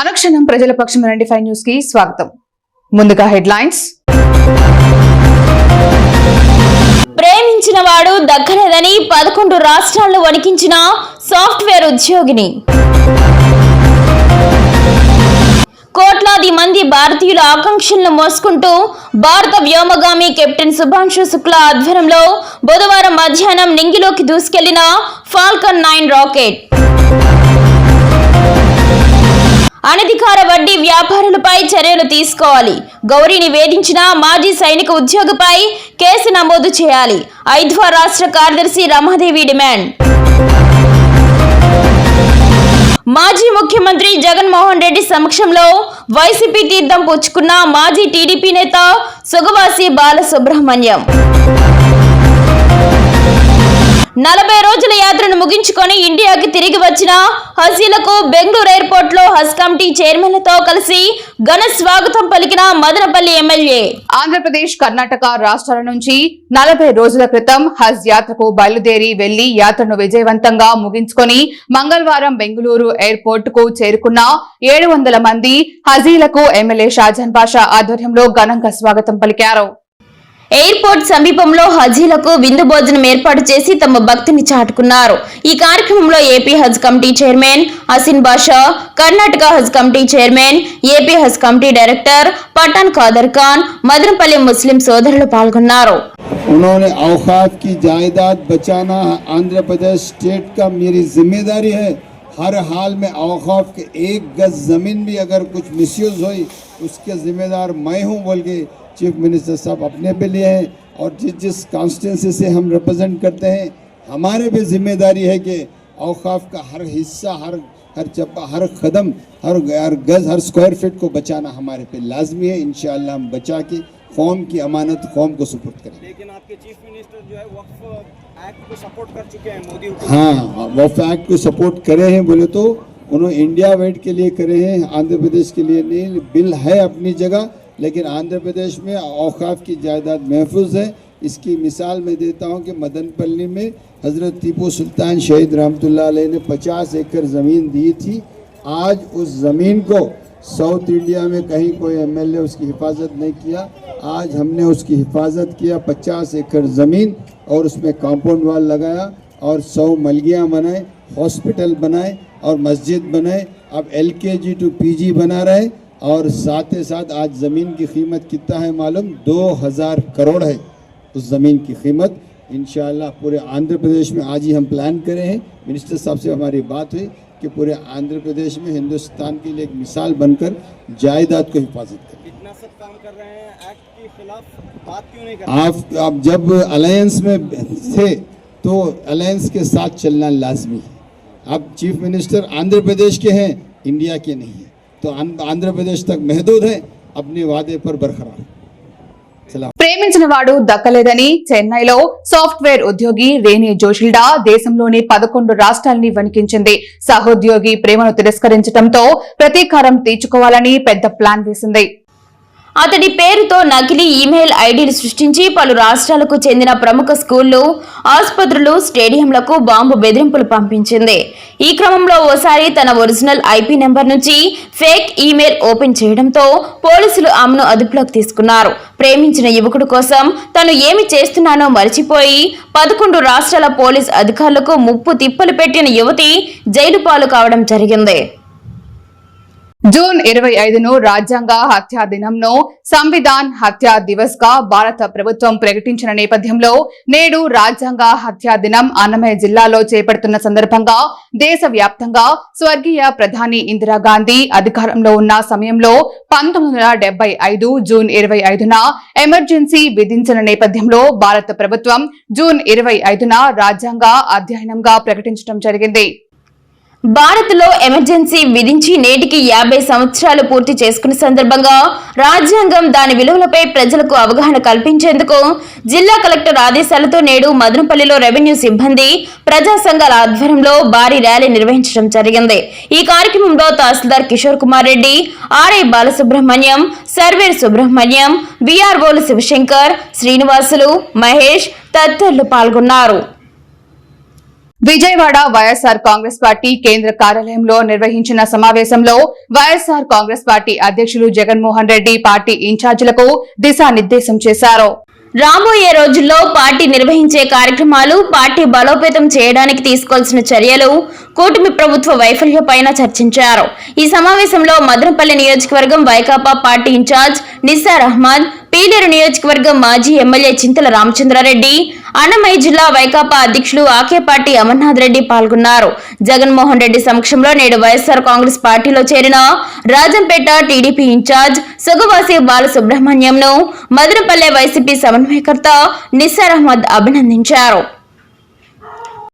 అనుక్షణం ప్రజల పక్షం ninety five న్యూస్కి స్వాగతం. ముందుగా హెడ్లైన్స్. ప్రేమించిన వాడు దక్కలేదని పదకొండు రాష్ట్రాల్లో వణికించిన సాఫ్ట్వేర్ ఉద్యోగిని. కోట్లాది మంది భారతీయుల ఆకాంక్షలను మోసుకుంటూ భారత వ్యోమగామి కెప్టెన్ సుభాంశు శుక్లా ఆధ్వర్యంలో బుధవారం మధ్యాహ్నం నింగిలోకి దూసుకెళ్ళిన ఫాల్కన్ నైన్ రాకెట్. అనధికార వడ్డీ వ్యాపారులపై చర్యలు తీసుకోవాలి. గౌరీని వేధించిన మాజీ సైనిక ఉద్యోగిపై కేసు నమోదు చేయాలి. ఐద్వా రాష్ట్ర కార్యదర్శి రమాదేవి డిమాండ్. మాజీ ముఖ్యమంత్రి జగన్మోహన్ రెడ్డి సమక్షంలో వైసీపీ తీర్థం పుచ్చుకున్న మాజీ టీడీపీ నేత సుగవాసి బాలసుబ్రహ్మణ్యం. నలభై రోజుల యాత్రను ముగించుకొని ఇండియాకి తిరిగి వచ్చిన హసీలకు బెంగళూరు ఎయిర్పోర్ట్లో హజ్ కమిటీ చైర్మన్లతో కలిసి ఘన స్వాగతం పలికిన మదనపల్లి ఎమ్మెల్యే. ఆంధ్రప్రదేశ్ కర్ణాటక రాష్ట్రాల నుంచి నలభై రోజుల క్రితం హజ్ యాత్రకు బయలుదేరి వెళ్ళి యాత్రను విజయవంతంగా ముగించుకొని మంగళవారం బెంగళూరు ఎయిర్పోర్ట్కు చేరుకున్న ఏడు వందల మంది హజీలకు ఎమ్మెల్యే షాజహాన్ పాషా ఆధ్వర్యంలో ఘనంగా స్వాగతం పలికారు. ఎయిర్పోర్ట్ సమీపంలో హజీలకు విందు భోజనం ఏర్పాటు చేసి తమ భక్తిని చాటుకున్నారు ఈ కార్యక్రమంలో AP Haj committee chairman Hasin Basha Karnataka Haj committee chairman AP Haj committee director Pathan Khader Khan Madanapalli Muslim సోదరులు పాల్గొన్నారు उन्होंने औकात की जायदाद बचाना आंध्र प्रदेश स्टेट का मेरी जिम्मेदारी है हर हाल में औकाफ के एक गज ज़मीन भी अगर कुछ मिसयूज़ हुई उसके ज़िम्मेदार मैं हूँ बोल के चीफ मिनिस्टर साहब अपने पे लिए हैं और जिस जिस कॉन्स्टिट्यूंसी से हम रिप्रेजेंट करते हैं हमारे भी ज़िम्मेदारी है कि अवकाफ का हर हिस्सा हर हर चप्पा हर कदम हर हर गज हर स्क्वायर फीट को बचाना हमारे पे लाजमी है। इन हम बचा के कौम की अमानत कौम को सपोर्ट करें लेकिन आपके चीफ मिनिस्टर जो है वक्फ एक्ट को सपोर्ट कर चुके हैं मोदी हाँ वफ एक्ट को सपोर्ट करे हैं बोले तो उन्होंने इंडिया वेट के लिए करे हैं आंध्र प्रदेश के लिए नहीं बिल है अपनी जगह लेकिन आंध्र प्रदेश में औकाफ की जायदाद महफूज है। इसकी मिसाल मैं देता हूँ कि मदनपल्ली में हज़रत टीपू सुल्तान शहीद रहमतुल्लाह अलैह ने 50 एकड़ ज़मीन दी थी। आज उस ज़मीन को साउथ इंडिया में कहीं कोई एमएलए उसकी हिफाजत नहीं किया। आज हमने उसकी हिफाजत किया 50 एकड़ ज़मीन और उसमें कंपाउंड वाल लगाया और सौ मलगियाँ बनाए हॉस्पिटल बनाए और मस्जिद बनाए। अब एलकेजी टू पीजी बना रहे। और साथ ही साथ आज ज़मीन की कीमत कितना है मालूम? दो हज़ार करोड़ है उस ज़मीन की कीमत। इंशाल्लाह पूरे आंध्र प्रदेश में आज ही हम प्लान करे हैं। मिनिस्टर साहब से हमारी बात हुई कि पूरे आंध्र प्रदेश में हिंदुस्तान के लिए एक मिसाल बनकर जायदाद को हिफाजत करें। इतना सब काम कर रहे हैं एक्ट के खिलाफ बात क्यों नहीं कर आप आप जब अलायंस में थे तो अलायंस के साथ चलना लाजमी है। आप चीफ मिनिस्टर आंध्र प्रदेश के हैं इंडिया के नहीं हैं। तो आंध्र आंध्र प्रदेश तक महदूद है अपने वादे पर बरकरार सलाम ప్రేమించిన వాడు దక్కలేదని చెన్నైలో సాఫ్ట్వేర్ ఉద్యోగి రేణి జోషిల్డా దేశంలోని పదకొండు రాష్ట్రాల్ని వణికించింది సహోద్యోగి ప్రేమను తిరస్కరించడంతో ప్రతీకారం తీర్చుకోవాలని పెద్ద ప్లాన్ వేసింది అతడి పేరుతో నకిలీ ఈమెయిల్ ఐడీలు సృష్టించి పలు రాష్ట్రాలకు చెందిన ప్రముఖ స్కూళ్ళు ఆసుపత్రులు స్టేడియంలకు బాంబు బెదిరింపులు పంపించింది. ఈ క్రమంలో ఓసారి తన ఒరిజినల్ ఐపీ నెంబర్ నుంచి ఫేక్ ఈమెయిల్ ఓపెన్ చేయడంతో పోలీసులు ఆమెను అదుపులోకి తీసుకున్నారు. ప్రేమించిన యువకుడు కోసం తను ఏమి చేస్తున్నానో మరిచిపోయి పదకొండు రాష్ట్రాల పోలీస్ అధికారులకు ముప్పు తిప్పలు పెట్టిన యువతి జైలు పాలు కావడం జరిగింది. జూన్ ఇరవై ఐదును రాజ్యాంగ హత్యా దినంను సంవిధాన్ హత్యా దివస్గా భారత ప్రభుత్వం ప్రకటించిన నేపథ్యంలో నేడు రాజ్యాంగ హత్యా దినం అన్నమయ్య జిల్లాలో చేపడుతున్న సందర్భంగా దేశ వ్యాప్తంగా స్వర్గీయ ప్రధాని ఇందిరాగాంధీ అధికారంలో ఉన్న సమయంలో పంతొమ్మిది వందల ఐదు జూన్ ఇరవై ఐదున ఎమర్జెన్సీ విధించిన నేపథ్యంలో భారత ప్రభుత్వం జూన్ ఇరవై ఐదున రాజ్యాంగ అధ్యయనంగా ప్రకటించడం జరిగింది. భారత్లో ఎమర్జెన్సీ విధించి నేటికి యాభై సంవత్సరాలు పూర్తి చేసుకున్న సందర్భంగా రాజ్యాంగం దాని విలువలపై ప్రజలకు అవగాహన కల్పించేందుకు జిల్లా కలెక్టర్ ఆదేశాలతో నేడు మదనపల్లిలో రెవెన్యూ సిబ్బంది ప్రజా సంఘాల ఆధ్వర్యంలో భారీ ర్యాలీ నిర్వహించడం జరిగింది. ఈ కార్యక్రమంలో తహసీల్దార్ కిషోర్ కుమార్ రెడ్డి ఆర్ఐ బాలసుబ్రహ్మణ్యం సర్వేర్ సుబ్రహ్మణ్యం విఆర్ఓలు శివశంకర్ శ్రీనివాసులు మహేష్ తదితరులు పాల్గొన్నారు. విజయవాడ వైఎస్ఆర్ కాంగ్రెస్ పార్టీ కేంద్ర కార్యాలయంలో నిర్వహించిన సమావేశంలో వైఎస్ఆర్ కాంగ్రెస్ పార్టీ అధ్యక్షులు జగన్మోహన్ రెడ్డి పార్టీ ఇన్ఛార్జీలకు దిశానిర్దేశం చేశారు. రాబోయే రోజుల్లో పార్టీ నిర్వహించే కార్యక్రమాలు పార్టీ బలోపేతం చేయడానికి తీసుకోవాల్సిన చర్యలు కూటమి ప్రభుత్వ వైఫల్యపైన చర్చించారు. ఈ సమావేశంలో మదనపల్లి నియోజకవర్గం Vaikapa party in charge Nissar Ahmed Peeleru నియోజకవర్గం మాజీ ఎమ్మెల్యే చింతల రామచంద్రారెడ్డి అన్నమయ్య జిల్లా వైకాపా అధ్యక్షులు ఆకేపాటి అమర్నాథ్ రెడ్డి పాల్గొన్నారు. జగన్మోహన్ రెడ్డి సమక్షంలో నేడు వైఎస్ఆర్ కాంగ్రెస్ పార్టీలో చేరిన రాజంపేట టీడీపీ ఇన్ఛార్జ్ సుగవాసి బాలసుబ్రహ్మణ్యంను మదనపల్లె వైసీపీ సమన్వయకర్త నిస్సార్ అహ్మద్ అభినందించారు.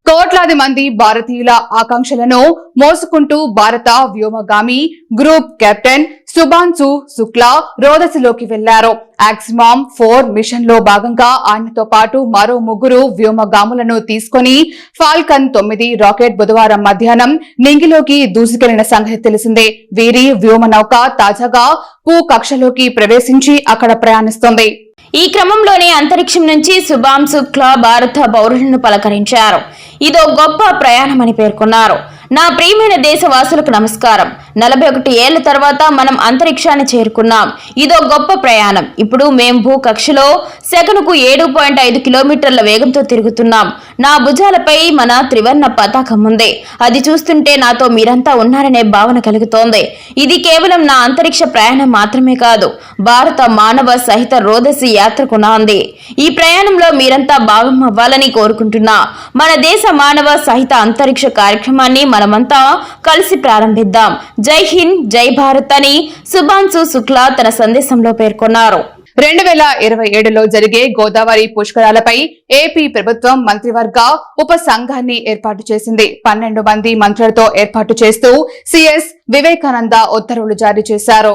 కోట్లాది మంది భారతీయుల ఆకాంక్షలను మోసుకుంటూ భారత వ్యోమగామి గ్రూప్ కెప్టెన్ సుభాన్సు శుక్లా రోదసిలోకి వెళ్ళారు. యాక్సిమామ్ ఫోర్ మిషన్లో భాగంగా ఆయనతో పాటు మరో ముగ్గురు వ్యోమగాములను తీసుకొని ఫాల్కన్ తొమ్మిది రాకెట్ బుధవారం మధ్యాహ్నం నింగిలోకి దూసుకెళ్ళిన సంగతి తెలిసిందే. వీరి వ్యోమ నౌక తాజాగా పూ కక్షలోకి ప్రవేశించి అక్కడ ప్రయాణిస్తోంది. ఈ క్రమంలోనే అంతరిక్షం నుంచి శుభాంశు క్లా భారత పౌరులను పలకరించారు. ఇదో గొప్ప ప్రయాణమని పేర్కొన్నారు. నా ప్రియమైన దేశవాసులకు నమస్కారం. నలభై ఒకటి ఏళ్ళ తర్వాత మనం అంతరిక్షాన్ని చేరుకున్నాం. ఇదో గొప్ప ప్రయాణం. ఇప్పుడు మేం భూ కక్షలో సెకనుకు ఏడు పాయింట్ ఐదు కిలోమీటర్ల వేగంతో తిరుగుతున్నాం. నా భుజాలపై మన త్రివర్ణ పతాకం ఉంది. అది చూస్తుంటే నాతో మీరంతా ఉన్నారనే భావన కలుగుతోంది. ఇది కేవలం నా అంతరిక్ష ప్రయాణం మాత్రమే కాదు భారత మానవ సహిత రోదసి యాత్రకు నాంది ఈ ప్రయాణంలో మీరంతా భాగం అవ్వాలని కోరుకుంటున్నా. మన దేశ మానవ సహిత అంతరిక్ష కార్యక్రమాన్ని మనమంతా కలిసి ప్రారంభిద్దాం. జై హింద్ జై భారత్ అని సుభాన్సు శుక్లా తన సందేశంలో పేర్కొన్నారు. రెండు వేల ఇరవై ఏడులో జరిగే గోదావరి పుష్కరాలపై ఏపీ ప్రభుత్వం మంత్రివర్గ ఉప సంఘాన్ని ఏర్పాటు చేసింది. పన్నెండు మంది మంత్రులతో ఏర్పాటు చేస్తూ సిఎస్ వివేకానంద ఉత్తర్వులు జారీ చేశారు.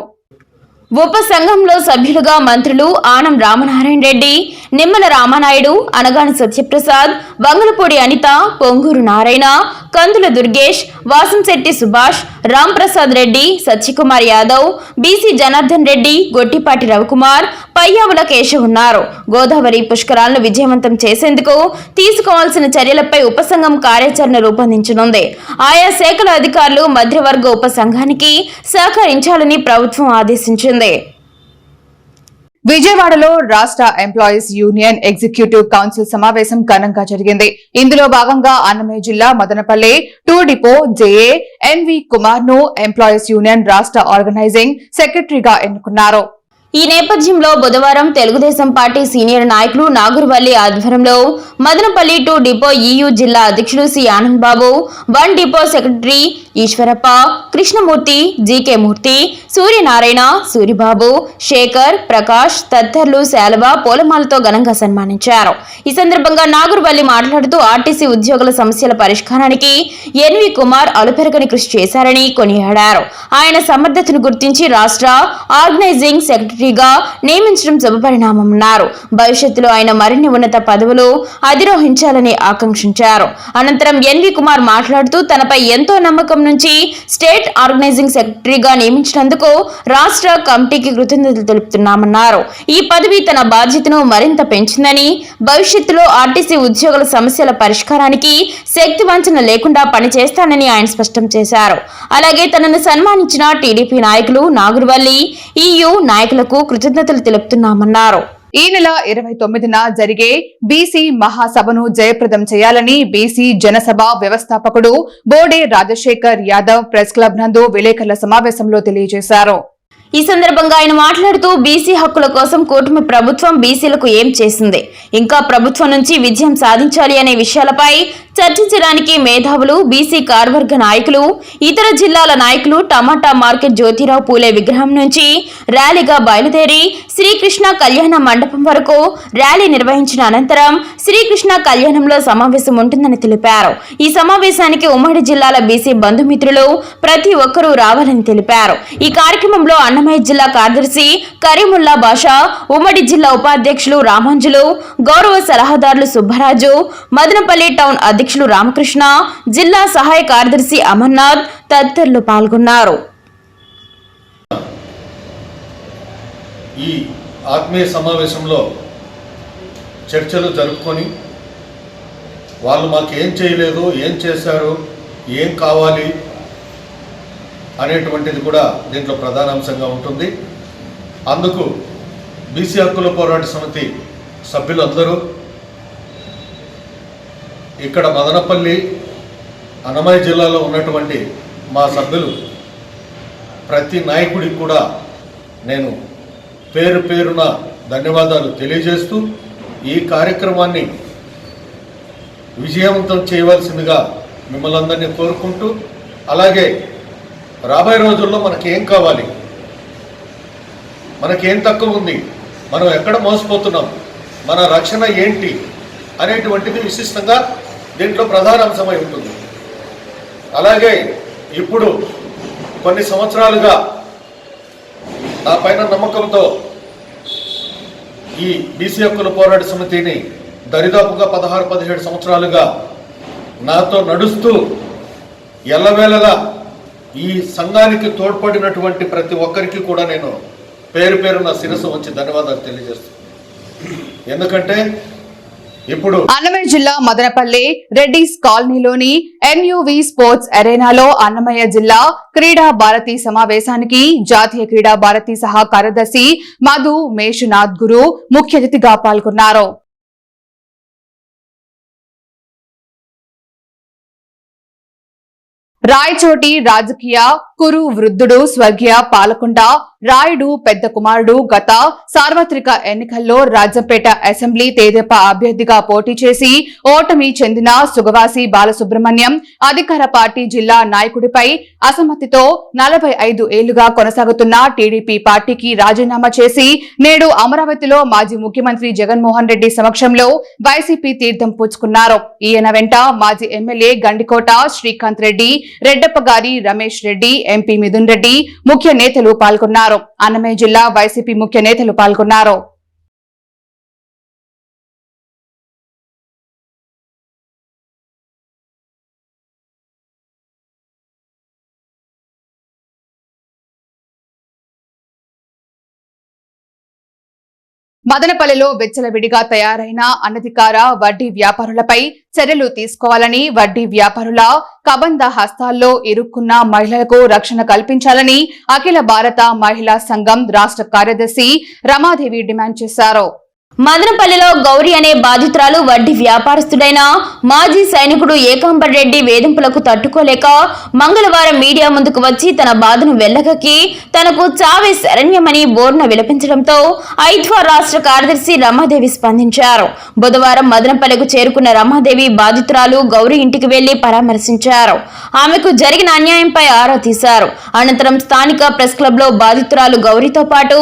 ఉప సంఘంలో సభ్యులుగా మంత్రులు ఆనం రామనారాయణ రెడ్డి నిమ్మల రామానాయుడు అనగాని సత్యప్రసాద్ వంగలపూడి అనిత పొంగూరు నారాయణ కందుల దుర్గేష్ వాసంశెట్టి సుభాష్ రాంప్రసాద్ రెడ్డి సత్యకుమార్ యాదవ్ బీసీ జనార్దన్ రెడ్డి గొట్టిపాటి రవికుమార్ పయ్యావుల కేశవ్ ఉన్నారు. గోదావరి పుష్కరాలను విజయవంతం చేసేందుకు తీసుకోవాల్సిన చర్యలపై ఉపసంఘం కార్యాచరణ రూపొందించనుంది. ఆయా శాఖల అధికారులు మధ్యవర్గ ఉపసంఘానికి సహకరించాలని ప్రభుత్వం ఆదేశించింది. విజయవాడలో రాష్ట్ర ఎంప్లాయీస్ యూనియన్ ఎగ్జిక్యూటివ్ కౌన్సిల్ సమావేశం ఘనంగా జరిగింది. ఇందులో భాగంగా అన్నమయ్య జిల్లా Madanapalli two depot J A N V కుమార్ను employees union రాష్ట్ర ఆర్గనైజింగ్ సెక్రటరీగా ఎన్నుకున్నారు. ఈ నేపథ్యంలో బుధవారం తెలుగుదేశం పార్టీ సీనియర్ నాయకులు నాగురువల్లి ఆధ్వర్యంలో మదనపల్లి టూ డిపో ఈయూ జిల్లా అధ్యక్షుడు C Anand Babu one depot secretary Eshwarappa Krishnamurthy GK Murthy Suryanarayana Suribabu Shekhar Prakash తదితరులు శాలవ పూలమాలతో ఘనంగా సన్మానించారు. ఈ సందర్భంగా నాగురువల్లి మాట్లాడుతూ ఆర్టీసీ ఉద్యోగుల సమస్యల పరిష్కారానికి ఎన్వి కుమార్ అలుపెరగని కృషి చేశారని కొనియాడారు. ఆయన సమర్థతను గుర్తించి రాష్ట్ర ఆర్గనైజింగ్ సెక్రటరీగా నియమించడం శుభపరిణామమన్నారు. భవిష్యత్తులో ఆయన మరిన్ని ఉన్నత పదవులు అధిరోహించాలని ఆకాంక్షించారు. అనంతరం ఎన్వి కుమార్ మాట్లాడుతూ తనపై ఎంతో నమ్మకం నుంచి స్టేట్ ఆర్గనైజింగ్ సెక్రటరీగా నియమించినందుకు రాష్ట్ర కమిటీకి కృతజ్ఞతలు తెలుపుతున్నామన్నారు. ఈ పదవి తన బాధ్యతను మరింత పెంచిందని భవిష్యత్తులో ఆర్టీసీ ఉద్యోగుల సమస్యల పరిష్కారానికి శక్తి వంచన లేకుండా పనిచేస్తానని ఆయన స్పష్టం చేశారు. అలాగే తనను సన్మానించిన టీడీపీ నాయకులు నాగురువల్లి ఈయూ నాయకులకు కృతజ్ఞతలు తెలుపుతున్నామన్నారు. ఈ నెల ఇరవై తొమ్మిదిన జరిగే బీసీ మహాసభను జయప్రదం చేయాలని బీసీ జనసభ వ్యవస్థాపకుడు బోడే రాజశేఖర్ యాదవ్ ప్రెస్ క్లబ్ నందు విలేకరుల సమావేశంలో తెలియజేశారు. ఈ సందర్భంగా ఆయన మాట్లాడుతూ బీసీ హక్కుల కోసం కూటమి ప్రభుత్వం బీసీలకు ఏం చేసింది? ఇంకా ప్రభుత్వం నుంచి విజయం సాధించాలి అనే విషయాలపై చర్చించడానికి మేధావులు బీసీ కార్వర్గ నాయకులు ఇతర జిల్లాల నాయకులు టమాటా మార్కెట్ జ్యోతిరావు పూలే విగ్రహం నుంచి ర్యాలీగా బయలుదేరి శ్రీకృష్ణ కళ్యాణ మండపం వరకు ర్యాలీ నిర్వహించిన అనంతరం శ్రీకృష్ణ కళ్యాణంలో సమావేశం ఉంటుందని తెలిపారు. ఈ సమావేశానికి ఉమ్మడి జిల్లాల బీసీ బంధుమిత్రులు ప్రతి ఒక్కరూ రావాలని తెలిపారు. ఈ కార్యక్రమంలో అన్నమయ్య జిల్లా కార్యదర్శి కరీముల్లా బాషా ఉమ్మడి జిల్లా ఉపాధ్యక్షులు రామాంజులు గౌరవ సలహాదారులు సుబ్బరాజు మదనపల్లి టౌన్ అధ్యక్షులు రామకృష్ణ జిల్లా సహాయ కార్యదర్శి అమర్నాథ్ తదితరులు పాల్గొన్నారు. ఈ ఆత్మీయ సమావేశంలో చర్చలు జరుపుకొని వాళ్ళు మాకు ఏం చేయలేదు ఏం చేశారు ఏం కావాలి అనేటువంటిది కూడా దీంట్లో ప్రధాన అంశంగా ఉంటుంది. అందుకు బీసీ హక్కుల పోరాట సమితి సభ్యులందరూ ఇక్కడ మదనపల్లి అన్నమయ్య జిల్లాలో ఉన్నటువంటి మా సభ్యులు ప్రతి నాయకుడికి కూడా నేను పేరు పేరున ధన్యవాదాలు తెలియజేస్తూ ఈ కార్యక్రమాన్ని విజయవంతం చేయవలసిందిగా మిమ్మల్ని అందరినీ కోరుకుంటూ అలాగే రాబోయే రోజుల్లో మనకి ఏం కావాలి? మనకేం తక్కువ ఉంది? మనం ఎక్కడ మోసపోతున్నాం? మన రక్షణ ఏంటి? అనేటువంటిది విశిష్టంగా దీంట్లో ప్రధాన అంశమై ఉంటుంది. అలాగే ఇప్పుడు కొన్ని సంవత్సరాలుగా నా పైన నమ్మకంతో ఈ బీసీ హక్కుల పోరాట సమితిని దరిదాపుగా పదహారు పదిహేడు సంవత్సరాలుగా నాతో నడుస్తూ ఎల్లవేళలా ఈ సంఘానికి తోడ్పడినటువంటి ప్రతి ఒక్కరికి కూడా నేను పేరు పేరున శిరస్సు వచ్చి ధన్యవాదాలు తెలియజేస్తున్నాను. ఎందుకంటే ఇప్పుడు అన్నమయ్య జిల్లా మదనపల్లి రెడ్డిస్ కాలనీలోని ఎన్యువి స్పోర్ట్స్ అరేనాలో అన్నమయ్య జిల్లా క్రీడా భారతి సమావేశానికి జాతీయ క్రీడా భారతి సహా కార్యదర్శి మధు మేషునాథ్ గురు ముఖ్య అతిథిగా పాల్గొన్నారు. रायचोटी राजकीय కురు వృద్ధుడు స్వర్గీయ పాలకొండ రాయుడు పెద్ద కుమారుడు గత సార్వత్రిక ఎన్నికల్లో రాజంపేట అసెంబ్లీ తేదెపా అభ్యర్థిగా పోటీ చేసి ఓటమి చెందిన సుగవాసి బాలసుబ్రహ్మణ్యం అధికార పార్టీ జిల్లా నాయకుడిపై అసమ్మతితో నలభై ఐదు ఏళ్ళుగా కొనసాగుతున్న టీడీపీ పార్టీకి రాజీనామా చేసి నేడు అమరావతిలో మాజీ ముఖ్యమంత్రి జగన్మోహన్ రెడ్డి సమక్షంలో వైసీపీ తీర్థం పుచ్చుకున్నారు. ఈయన వెంట మాజీ ఎమ్మెల్యే గండికోట శ్రీకాంత్ రెడ్డి రెడ్డప్ప గారి రమేష్ రెడ్డి ఎంపీ మిథున్ రెడ్డి ముఖ్య నేతలు పాల్గొన్నారు. అన్నమయ్య జిల్లా వైసీపీ ముఖ్య నేతలు పాల్గొన్నారు. మదనపల్లెలో వెచ్చలవిడిగా తయారైన అనధికార వడ్డీ వ్యాపారులపై చర్యలు తీసుకోవాలని వడ్డీ వ్యాపారుల కబంధ హస్తాల్లో ఇరుక్కున్న మహిళలకు రక్షణ కల్పించాలని అఖిల భారత మహిళా సంఘం రాష్ట్ర కార్యదర్శి రమాదేవి డిమాండ్ చేశారు. మదనపల్లిలో గౌరీ అనే బాధితురాలు వడ్డీ వ్యాపారస్తుడైన మాజీ సైనికుడు ఏకాంబర్ రెడ్డి వేధింపులకు తట్టుకోలేక మంగళవారం మీడియా ముందుకు వచ్చి తన బాధను వెళ్ళగక్కి తనకు చావే శరణ్యమని బోర్న విలపించడంతో ఐద్వా రాష్ట్ర కార్యదర్శి రమాదేవి స్పందించారు. బుధవారం మదనపల్లికు చేరుకున్న రమాదేవి బాధితురాలు గౌరీ ఇంటికి వెళ్ళి పరామర్శించారు. ఆమెకు జరిగిన అన్యాయంపై ఆరా తీశారు. అనంతరం స్థానిక ప్రెస్ క్లబ్లో బాధితురాలు గౌరీతో పాటు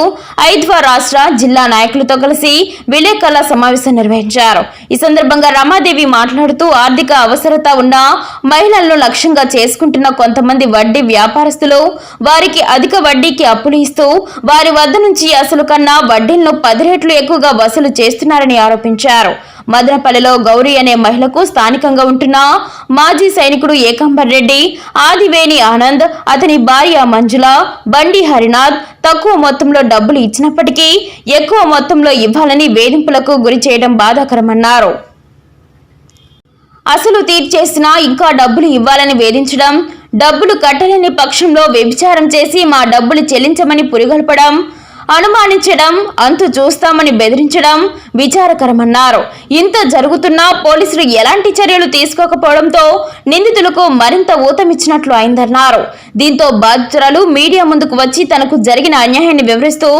ఐద్వా రాష్ట్ర జిల్లా నాయకులతో కలిసి విలేకరుల సమావేశం నిర్వహించారు. ఈ సందర్భంగా రమాదేవి మాట్లాడుతూ ఆర్థిక అవసరత ఉన్న మహిళలను లక్ష్యంగా చేసుకుంటున్న కొంతమంది వడ్డీ వ్యాపారస్తులు వారికి అధిక వడ్డీకి అప్పులు ఇస్తూ వారి వద్ద నుంచి అసలు కన్నా వడ్డీలను పది రెట్లు ఎక్కువగా వసూలు చేస్తున్నారని ఆరోపించారు. మదనపల్లెలో గౌరీ అనే మహిళకు స్థానికంగా ఉంటున్న మాజీ సైనికుడు ఏకంబర్ రెడ్డి ఆదివేణి ఆనంద్ అతని భార్య మంజుల బండి హరినాథ్ తక్కువ మొత్తంలో డబ్బులు ఇచ్చినప్పటికీ ఎక్కువ మొత్తంలో ఇవ్వాలని వేధింపులకు గురి చేయడం బాధాకరమన్నారు. అసలు తీర్చేసినా ఇంకా డబ్బులు ఇవ్వాలని వేధించడం డబ్బులు కట్టలేని పక్షంలో వ్యభిచారం చేసి మా డబ్బులు చెల్లించమని పురిగొల్పడం అనుమానించడం అంతు చూస్తామని బెదిరించడం విచారకరమన్నారు. ఇంత జరుగుతున్నా పోలీసులు ఎలాంటి చర్యలు తీసుకోకపోవడంతో నిందితులకు మరింత ఊతమిచ్చినట్లు అయిందన్నారు. దీంతో బాధితురాలు మీడియా ముందుకు వచ్చి తనకు జరిగిన అన్యాయాన్ని వివరిస్తూ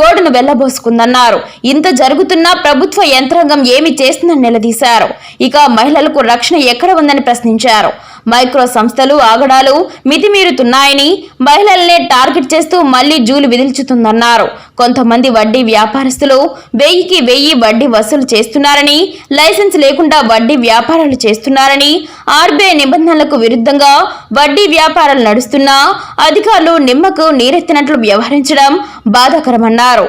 గోడును వెళ్ళబోసుకుందన్నారు. ఇంత జరుగుతున్నా ప్రభుత్వ యంత్రాంగం ఏమి చేస్తుందని నిలదీశారు. ఇక మహిళలకు రక్షణ ఎక్కడ ఉందని ప్రశ్నించారు. మైక్రో సంస్థలు ఆగడాలు మితిమీరుతున్నాయని మహిళలనే టార్గెట్ చేస్తూ మళ్ళీ జూలు విదిల్చుతుందన్నారు. కొంతమంది వడ్డీ వ్యాపారస్తులు వెయ్యికి వెయ్యి వడ్డీ వసూలు చేస్తున్నారని లైసెన్స్ లేకుండా వడ్డీ వ్యాపారాలు చేస్తున్నారని ఆర్బీఐ నిబంధనలకు విరుద్ధంగా వడ్డీ వ్యాపారాలు నడుస్తున్నా అధికారులు నిమ్మకు నీరెత్తినట్లు వ్యవహరించడం బాధాకరమన్నారు.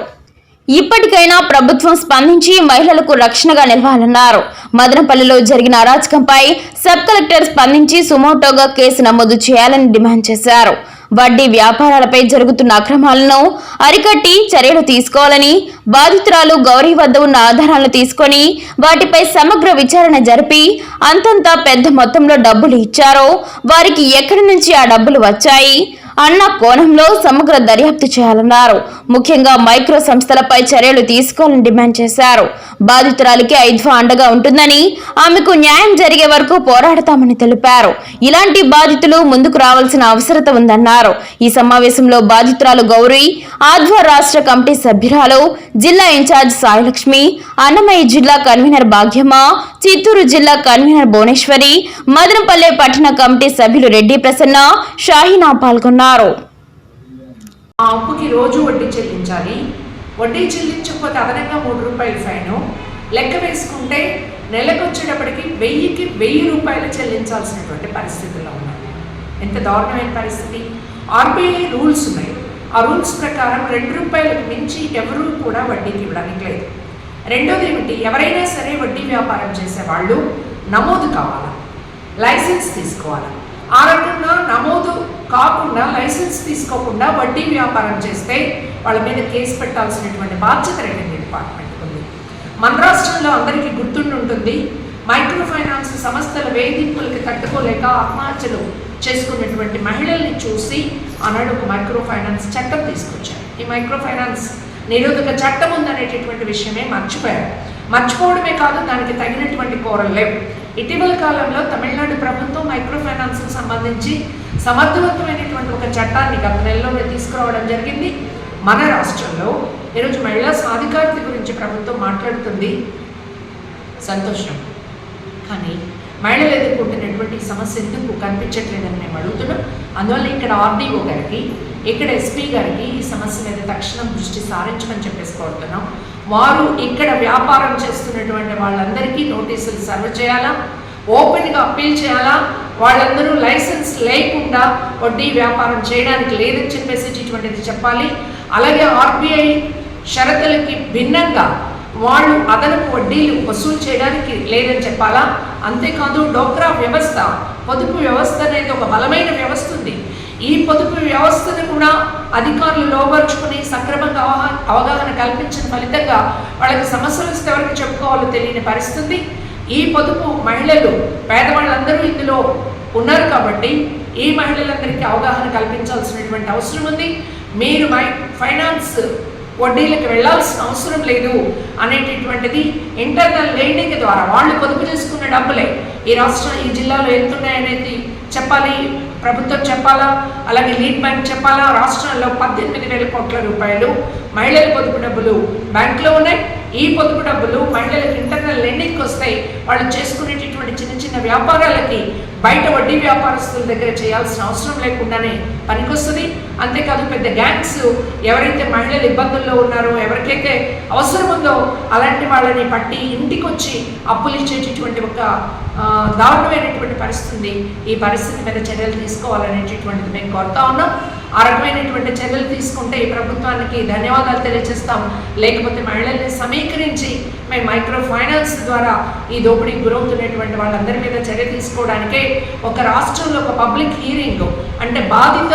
ఇప్పటికైనా ప్రభుత్వం స్పందించి మహిళలకు రక్షణగా నిలవాలన్నారు. మదనపల్లిలో జరిగిన అరాచకంపై సబ్ కలెక్టర్ స్పందించి సుమోటోగా కేసు నమోదు చేయాలని డిమాండ్ చేశారు. వడ్డీ వ్యాపారాలపై జరుగుతున్న అక్రమాలను అరికట్టి చర్యలు తీసుకోవాలని బాధితురాలు గౌరీ వద్ద ఉన్న ఆధారాలను తీసుకొని వాటిపై సమగ్ర విచారణ జరిపి అంతంతా పెద్ద మొత్తంలో డబ్బులు ఇచ్చారో వారికి ఎక్కడి నుంచి ఆ డబ్బులు వచ్చాయి? అన్న కోణంలో సమగ్ర దర్యాప్తు చేయాలన్నారు. ముఖ్యంగా మైక్రో సంస్థలపై చర్యలు తీసుకోవాలని డిమాండ్ చేశారు. బాధితురాలికి ఐద్వా అండగా ఉంటుందని ఆమెకు న్యాయం జరిగే వరకు పోరాడతామని తెలిపారు. ఇలాంటి బాధితులు ముందుకు రావాల్సిన అవసరత ఉందన్నారు. ఈ సమావేశంలో బాధితురాలు గౌరీ ఆధ్వా రాష్ట్ర కమిటీ సభ్యురాలు జిల్లా ఇన్ఛార్జ్ సాయిలక్ష్మి అన్నమయ్య జిల్లా కన్వీనర్ భాగ్యమ్మ చిత్తూరు జిల్లా కన్వీనర్ భువనేశ్వరి మదనపల్లె పట్టణ కమిటీ సభ్యులు రెడ్డి ప్రసన్న షాహీనా పాల్గొన్నారు. ఆ అప్పుకి రోజు వడ్డీ చెల్లించాలి. వడ్డీ చెల్లించకపోతే అదనంగా మూడు రూపాయలు ఫైను. లెక్క వేసుకుంటే నెలకు వచ్చేటప్పటికి వెయ్యికి వెయ్యి రూపాయలు చెల్లించాల్సినటువంటి పరిస్థితుల్లో ఉన్నాయి ఎంత దారుణమైన పరిస్థితి. ఆర్బీఐ రూల్స్ ఉన్నాయి. ఆ రూల్స్ ప్రకారం రెండు రూపాయలకు మించి ఎవరూ కూడా వడ్డీకి ఇవ్వడానికి లేదు. రెండోది ఏమిటి? ఎవరైనా సరే వడ్డీ వ్యాపారం చేసే వాళ్ళు నమోదు కావాలా? లైసెన్స్ తీసుకోవాలా? ఆ రకంగా నమోదు కాకుండా లైసెన్స్ తీసుకోకుండా వడ్డీ వ్యాపారం చేస్తే వాళ్ళ మీద కేసు పెట్టాల్సినటువంటి బాధ్యత రెవెన్యూ డిపార్ట్మెంట్ ఉంది. మన రాష్ట్రంలో అందరికీ గుర్తుండి ఉంటుంది మైక్రో ఫైనాన్స్ సంస్థల వేధింపులకి తట్టుకోలేక ఆత్మహత్యలు చేసుకున్నటువంటి మహిళల్ని చూసి ఆనాడు ఒక మైక్రో ఫైనాన్స్ చట్టం తీసుకొచ్చారు. ఈ మైక్రో ఫైనాన్స్ నిరోధక చట్టం ఉందనేటటువంటి విషయమే మర్చిపోయారు. మర్చిపోవడమే కాదు దానికి తగినటువంటి కోరలు లేవు. ఇటీవల కాలంలో తమిళనాడు ప్రభుత్వం మైక్రో ఫైనాన్స్కి సంబంధించి సమర్థవంతమైనటువంటి ఒక చట్టాన్ని గత నెలలోనే తీసుకురావడం జరిగింది. మన రాష్ట్రంలో ఈరోజు మహిళా సాధికారత గురించి ప్రభుత్వం మాట్లాడుతుంది. సంతోషం. కానీ మహిళలు ఎదుర్కొంటున్నటువంటి సమస్య ఎందుకు కనిపించట్లేదని మేము అడుగుతున్నాం. అందువల్ల ఇక్కడ ఆర్డీఓ గారికి ఇక్కడ ఎస్పీ గారికి ఈ సమస్య మీద తక్షణం దృష్టి సారించమని చెప్పేసి కోరుతున్నాం. వారు ఇక్కడ వ్యాపారం చేస్తున్నటువంటి వాళ్ళందరికీ నోటీసులు సర్వ్ చేయాలా? ఓపెన్గా అప్పీల్ చేయాలా? వాళ్ళందరూ లైసెన్స్ లేకుండా వడ్డీ వ్యాపారం చేయడానికి లేదని చెప్పేసి ఇటువంటిది చెప్పాలి. అలాగే ఆర్బీఐ షరతులకి భిన్నంగా వాళ్ళు అదనపు వడ్డీలు వసూలు చేయడానికి లేదని చెప్పాలా? అంతేకాదు డోక్రా వ్యవస్థ పొదుపు వ్యవస్థ అనేది ఒక బలమైన వ్యవస్థ ఉంది. ఈ పొదుపు వ్యవస్థను కూడా అధికారులు లోపరుచుకుని సక్రమంగా అవగాహన కల్పించిన ఫలితంగా వాళ్ళకి సమస్యలు వస్తే ఎవరికి చెప్పుకోవాలో తెలియని పరిస్థితి. ఈ పొదుపు మహిళలు పేదవాళ్ళందరూ ఇందులో ఉన్నారు కాబట్టి ఈ మహిళలందరికీ అవగాహన కల్పించాల్సినటువంటి అవసరం ఉంది. మీరు మై ఫైనాన్స్ వడ్డీలకు వెళ్ళాల్సిన అవసరం లేదు అనేటటువంటిది ఇంటర్నల్ లెండింగ్ ద్వారా. వాళ్ళు పొదుపు చేసుకున్న డబ్బులే ఈ రాష్ట్రం ఈ జిల్లాలో ఎంతున్నాయనేది చెప్పాలి. ప్రభుత్వం చెప్పాలా? అలాగే లీడ్ బ్యాంక్ చెప్పాలా? రాష్ట్రంలో పద్దెనిమిది వేల కోట్ల రూపాయలు మహిళల పొదుపు డబ్బులు బ్యాంకులో ఉన్నాయి. ఈ పొదుపు డబ్బులు మహిళలకు ఇంటర్నల్ లెండింగ్కి వస్తాయి. వాళ్ళు చేసుకునేటటువంటి చిన్న చిన్న వ్యాపారాలకి బయట వడ్డీ వ్యాపారస్తుల దగ్గర చేయాల్సిన అవసరం లేకుండానే పనికొస్తుంది. అంతేకాదు పెద్ద గ్యాంగ్స్ ఎవరైతే మహిళలు ఇబ్బందుల్లో ఉన్నారో ఎవరికైతే అవసరం ఉందో అలాంటి వాళ్ళని పట్టి ఇంటికి వచ్చి అప్పులు ఇచ్చేటటువంటి ఒక దారుణమైనటువంటి పరిస్థితి ఈ పరిస్థితి మీద చర్యలు తీసుకోవాలనేటటువంటిది మేము కోరుతా ఉన్నాం. ఆ రకమైనటువంటి చర్యలు తీసుకుంటే ఈ ప్రభుత్వానికి ధన్యవాదాలు తెలియజేస్తాం లేకపోతే మహిళల్ని సమీకరించి మేము మైక్రో ఫైనాన్స్ ద్వారా ఈ దోపిడీకి గురవుతున్నటువంటి వాళ్ళందరి మీద చర్య తీసుకోవడానికే ఒక రాష్ట్రంలో ఒక పబ్లిక్ హీరింగ్ అంటే బాధిత